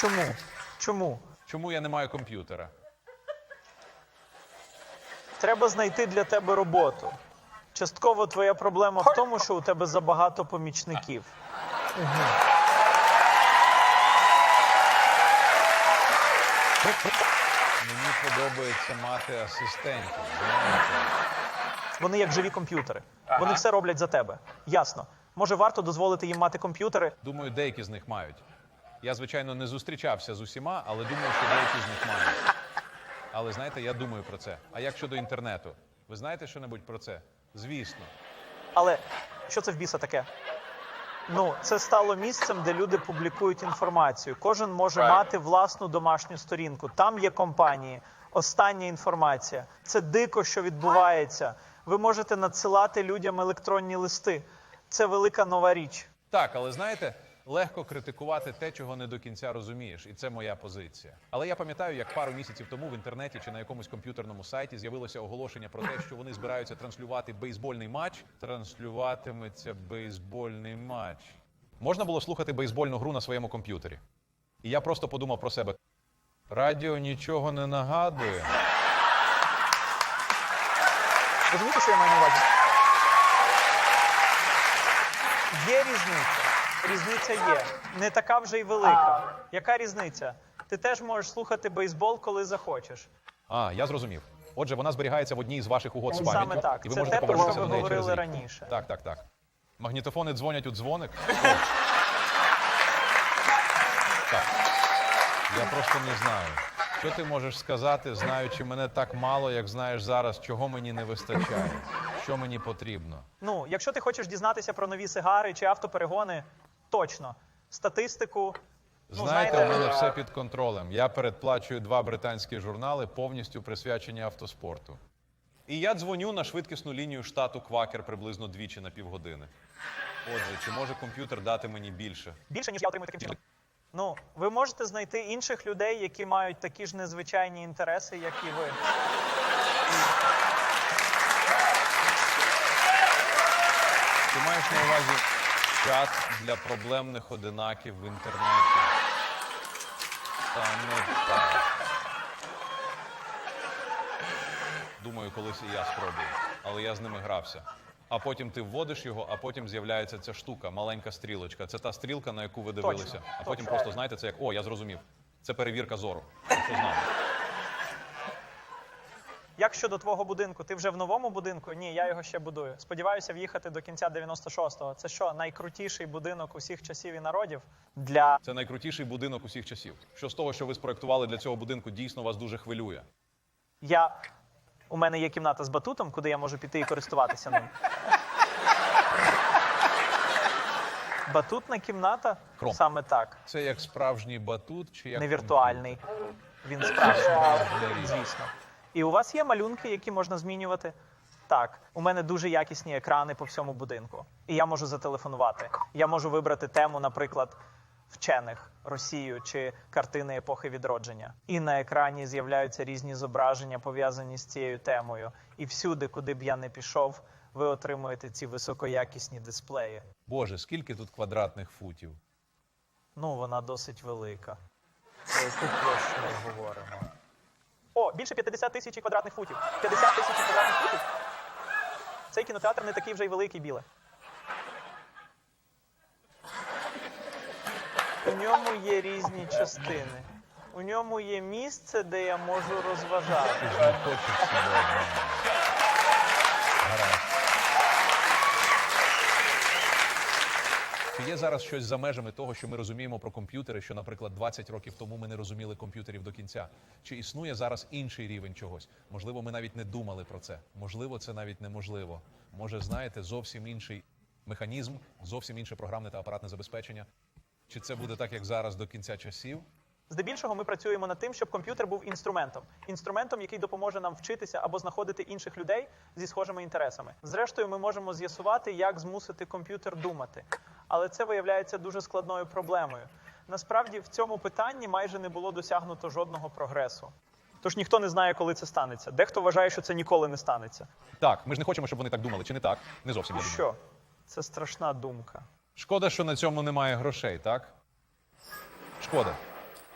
Чому? Чому? Чому я не маю комп'ютера? Треба знайти для тебе роботу. Частково твоя проблема в тому, що у тебе забагато помічників. Мені подобається мати асистентів. Вони як живі комп'ютери. Вони все роблять за тебе. Ясно. Може, варто дозволити їм мати комп'ютери. Думаю, деякі з них мають. Я, звичайно, не зустрічався з усіма, але думаю, що деякі з них мають. Але знаєте, я думаю про це. А як щодо інтернету? Ви знаєте що-небудь про це? Звісно. Але що це в біса таке? Ну, це стало місцем, де люди публікують інформацію. Кожен може мати власну домашню сторінку. Там є компанії. Остання інформація. Це дико, що відбувається. Ви можете надсилати людям електронні листи. Це велика нова річ. Так, але знаєте, легко критикувати те, чого не до кінця розумієш, і це моя позиція. Але я пам'ятаю, як пару місяців тому в інтернеті чи на якомусь комп'ютерному сайті з'явилося оголошення про те, що вони збираються транслювати бейсбольний матч. Транслюватиметься бейсбольний матч. Можна було слухати бейсбольну гру на своєму комп'ютері. І я просто подумав про себе: радіо нічого не нагадує. Розумієте, що я маю на увазі? Є різниця. Різниця є. Не така вже й велика. Яка різниця? Ти теж можеш слухати бейсбол, коли захочеш. А, я зрозумів. Отже, вона зберігається в одній з ваших угод з Саме пам'яттю, так. і ви Це можете те, про повернутися що до ви неї через говорили рік. раніше. Так, так, так. Магнітофони дзвонять у дзвоник. Так. Я просто не знаю. Що ти можеш сказати, знаючи мене так мало, як знаєш зараз, чого мені не вистачає? Що мені потрібно? Ну, якщо ти хочеш дізнатися про нові сигари чи автоперегони, точно. Статистику. Ну, Знаєте, знаєте, у мене все під контролем. Я передплачую два британські журнали, повністю присвячені автоспорту. І я дзвоню на швидкісну лінію штату Квакер приблизно двічі на півгодини. Отже, чи може комп'ютер дати мені більше? більше, ніж я отримую таким чином. Ну, ви можете знайти інших людей, які мають такі ж незвичайні інтереси, як і ви. Ти маєш на увазі чат для проблемних одинаків в інтернеті? Та ну так. Думаю, колись і я спробую. Але я з ними грався. А потім ти вводиш його, а потім з'являється ця штука, маленька стрілочка. Це та стрілка, на яку ви дивилися. А потім просто знаєте, це як о, я зрозумів. Це перевірка зору. Що знав. Як щодо твого будинку? Ти вже в новому будинку? Ні, я його ще будую. Сподіваюся в'їхати до кінця 96-го. Це що, найкрутіший будинок усіх часів і народів для Це найкрутіший будинок усіх часів. Що з того, що ви спроектували для цього будинку, дійсно вас дуже хвилює. я. У мене є кімната з батутом, куди я можу піти і користуватися ним. Батутна кімната? Кром. Саме так. Це як справжній батут чи як Не віртуальний. Він справжній, звісно. І у вас є малюнки, які можна змінювати? Так, у мене дуже якісні екрани по всьому будинку. І я можу зателефонувати. Я можу вибрати тему, наприклад, вчених, Росію чи картини епохи відродження. І на екрані з'являються різні зображення, пов'язані з цією темою. І всюди, куди б я не пішов, ви отримуєте ці високоякісні дисплеї. Боже, скільки тут квадратних футів? Ну, вона досить велика. Про яку площу ми говоримо? О, більше 50 тисяч квадратних футів. 50 тисяч квадратних футів. Цей кінотеатр не такий вже й великий, біле. У ньому є різні частини. У ньому є місце, де я можу розважати. Ти ж не хочеш себе обманути. Гаразд. Чи є зараз щось за межами того, що ми розуміємо про комп'ютери, що, наприклад, 20 років тому ми не розуміли комп'ютерів до кінця? Чи існує зараз інший рівень чогось? Можливо, ми навіть не думали про це. Можливо, це навіть неможливо. Може, знаєте, зовсім інший механізм, зовсім інше програмне та апаратне забезпечення. Чи це буде так, як зараз до кінця часів? Здебільшого ми працюємо над тим, щоб комп'ютер був інструментом, інструментом, який допоможе нам вчитися або знаходити інших людей зі схожими інтересами. Зрештою, ми можемо з'ясувати, як змусити комп'ютер думати, але це виявляється дуже складною проблемою. Насправді, в цьому питанні майже не було досягнуто жодного прогресу. Тож ніхто не знає, коли це станеться. Дехто вважає, що це ніколи не станеться. Так, ми ж не хочемо, щоб вони так думали, чи не так? Не зовсім я думаю. Що? Це страшна думка. Шкода, що на цьому немає грошей, так? Шкода.